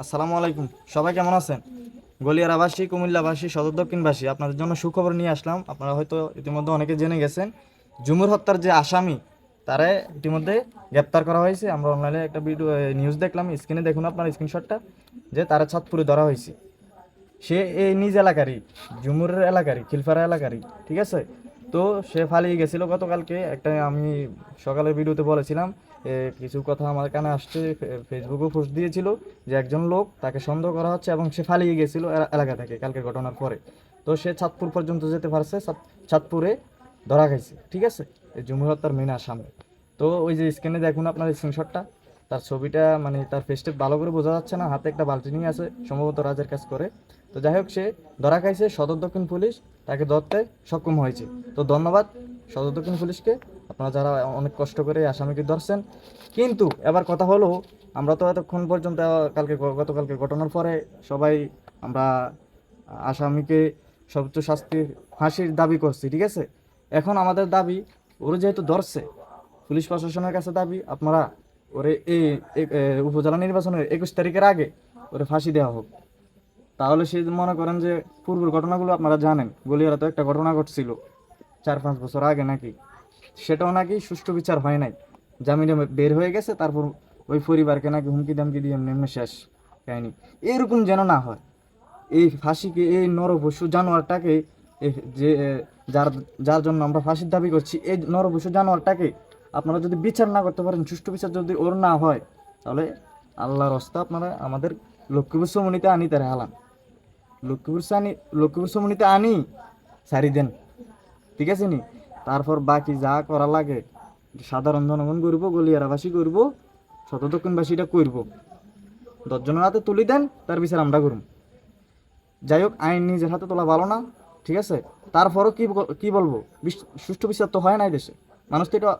আসসালামু আলাইকুম। সবাই কেমন আছেন? গলিয়ারাবাসী, কুমিল্লাবাসী সদর দক্ষিণবাসী আপনাদের জন্য সুখবর নিয়ে আসলাম। আপনারা হয়তো ইতিমধ্যে অনেকে জেনে গেছেন জুমুর হত্যার যে আসামি, তারে ইতিমধ্যে গ্রেপ্তার করা হয়েছে। আমরা অনলাইনে একটা ভিডিও নিউজ দেখলাম স্ক্রিনে দেখুন আপনার স্ক্রিনশটটা যে তারা ছাদপুরে ধরা হয়েছে। সে এই নিজ এলাকারই জুমুরের এলাকারই, খিলফারা এলাকারই, ঠিক আছে? তো সে ফালিয়ে গেছিল। গতকালকে একটা আমি সকালের ভিডিওতে বলেছিলাম কিছু কথা আমার কানে আসছে ফেসবুকেও পোস্ট দিয়েছিল যে একজন লোক তাকে সন্দেহ করা হচ্ছে এবং সে পালিয়ে গেছিল এলাকা থেকে কালকের ঘটনার পরে। তো সে চাঁদপুর পর্যন্ত যেতে পারছে, চাঁদ- চাঁদপুরে ধরা খাইছে, ঠিক আছে? জুমুর হত্যার মেন আসামে তো ওই যে স্ক্রিনে দেখুন আপনার স্ক্রিনশটটা তার ছবিটা মানে তার ফেসটা ভালো করে বোঝা যাচ্ছে না, হাতে একটা বালতি নিয়ে আছে, সম্ভবত রাজের কাজ করে। তো যাই হোক, সে ধরা খাইছে সদর দক্ষিণ পুলিশ, তাকে ধরতে সক্ষম হয়েছে। তো ধন্যবাদ সদর দক্ষিণ পুলিশকে। আপনারা যারা অনেক কষ্ট করে আসামিকে ধরছেন। কিন্তু এবার কথা হলো, আমরা তো এতক্ষণ পর্যন্ত কালকে গতকালকে ঘটনার পরে সবাই আমরা আসামিকে সর্বোচ্চ শাস্তির ফাঁসির দাবি করছি, ঠিক আছে? এখন আমাদের দাবি, ওরা যেহেতু ধরছে, পুলিশ প্রশাসনের কাছে দাবি, আপনারা ওরে এই উপজেলা নির্বাচনের একুশ তারিখের আগে ওরে ফাঁসি দেওয়া হোক। তাহলে সে মনে করেন যে পূর্বের ঘটনাগুলো আপনারা জানেন গলিয়ারা তো একটা ঘটনা ঘটছিল, চার পাঁচ বছর আগে নাকি। সেটাও নাকি সুষ্ঠু বিচার হয় নাই। জামিনে বের হয়ে গেছে, তারপর ওই পরিবারকে নাকি হুমকি দামকি দিয়ে নেমে শেষ কাহিনি। এরকম যেন না হয়। এই ফাঁসিকে, এই নরপশু জানোয়ারটাকে যে যার যার জন্য আমরা ফাঁসির দাবি করছি, এই নরপশু জানোয়ারটাকে আপনারা যদি বিচার না করতে পারেন, সুষ্ঠু বিচার যদি ওর না হয়, তাহলে আল্লাহর হস্তে আপনারা আমাদের লক্ষ্মীপুর সমনিতে আনি তারা হালান। লক্ষ্মীপুর সানি, লক্ষ্মীপুর সমনিতে আনি, সারি দেন। ঠিক আছে নি? তারপর বাকি যা করা লাগে, সাধারণ জনগণ করব, গলিয়ারাবাসী করব শত দক্ষিণবাসীটা করব। দশজনের হাতে তুলি দেন, তার বিচার আমরা করব যাই হোক, আইন নিজের হাতে তোলা ভালো না, ঠিক আছে? তারপরও কি কি বলব? সুষ্ঠু বিচার তো হয় না দেশে। মানুষ তো এটা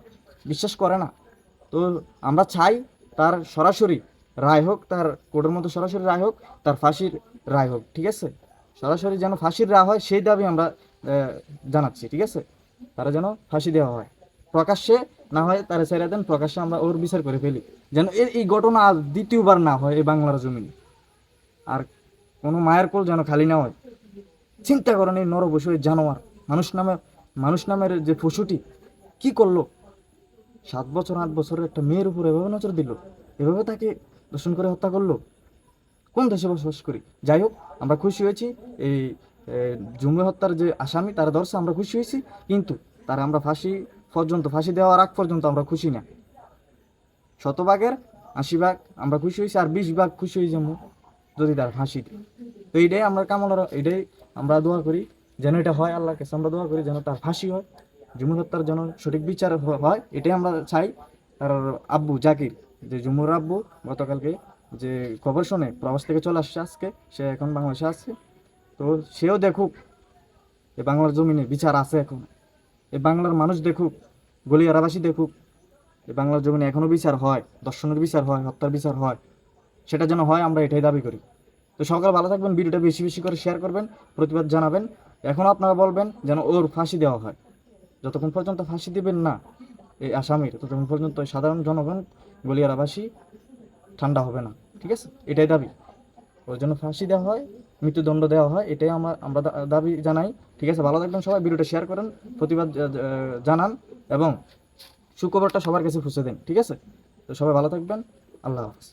বিশ্বাস করে না। তো আমরা চাই তার সরাসরি রায় হোক, তার কোর্টের মধ্যে সরাসরি রায় হোক, তার ফাঁসির রায় হোক, ঠিক আছে? সরাসরি যেন ফাঁসির রায় হয়, সেই দাবি আমরা জানাচ্ছি, ঠিক আছে? তারা যেন ফাঁসি দেওয়া হয়। প্রকাশ্যে না হয় তারা ছেড়ে দেন, প্রকাশ্যে আমরা ওর বিচার করে ফেলি। যেন এর এই ঘটনা আর দ্বিতীয়বার না হয় এই বাংলার জমিনে। আর কোনো মায়ের কোল যেন খালি না হয়। চিন্তা করেন এই নরবশু এই জানোয়ার। মানুষ নামে মানুষ নামের যে পশুটি, কি করল? সাত বছর, আট বছরের একটা মেয়ের উপর এভাবে নজর দিল? এভাবে তাকে দর্শন করে হত্যা করল? কোন দেশে বসবাস করি? যাই হোক, আমরা খুশি হয়েছি। এই জুমে হত্যার যে আসামি, তারা ধরছে, আমরা খুশি হয়েছি, কিন্তু তারা আমরা ফাঁসি পর্যন্ত, ফাঁসি দেওয়ার আগ পর্যন্ত আমরা খুশি না। শতভাগের আশি ভাগ আমরা খুশি হয়েছি, আর বিশ ভাগ খুশি হয়ে যাব যদি তার ফাঁসি তো এইটাই আমরা কামনার এটাই আমরা দোয়া করি, যেন এটা হয় আল্লাহর কাছে আমরা দোয়া করি যেন তার ফাঁসি হয়, জুমুর হত্যার যেন সঠিক বিচার হয়, এটাই আমরা চাই। তার আব্বু জাকির, যে জুমুর আব্বু গতকালকে যে খবর শুনে প্রবাস থেকে চলে আসছে আজকে, সে এখন বাংলাদেশে আছে। তো সেও দেখুক এই বাংলার জমিনে বিচার আছে এখন। এ বাংলার মানুষ দেখুক, গলিয়ারাবাসী দেখুক এই বাংলার জমিনে এখনও বিচার হয়, দর্শনের বিচার হয়, হত্যার বিচার হয়, সেটা যেন হয়, আমরা এটাই দাবি করি। তো সকাল ভালো থাকবেন, ভিডিওটা বেশি বেশি করে শেয়ার করবেন, প্রতিবাদ জানাবেন। এখন আপনারা বলবেন যেন ওর ফাঁসি দেওয়া হয়। যতক্ষণ পর্যন্ত ফাঁসি দিবেন না, এই আসামির, ততক্ষণ পর্যন্ত সাধারণ জনগণ, গলিয়ারাবাসী ঠান্ডা হবে না, ঠিক আছে? এটাই দাবি। ওর জন্য ফাঁসি দেওয়া হয় মৃত্যুদণ্ড দেওয়া হয়, এটাই আমরা আমরা দাবি জানাই। ঠিক আছে? ভালো থাকবেন সবাই, ভিডিওটা শেয়ার করেন, প্রতিবাদ জানান এবং সুখবরটা সবার কাছে পৌঁছে দেন, ঠিক আছে? তো সবাই ভালো থাকবেন, আল্লাহ হাফিজ।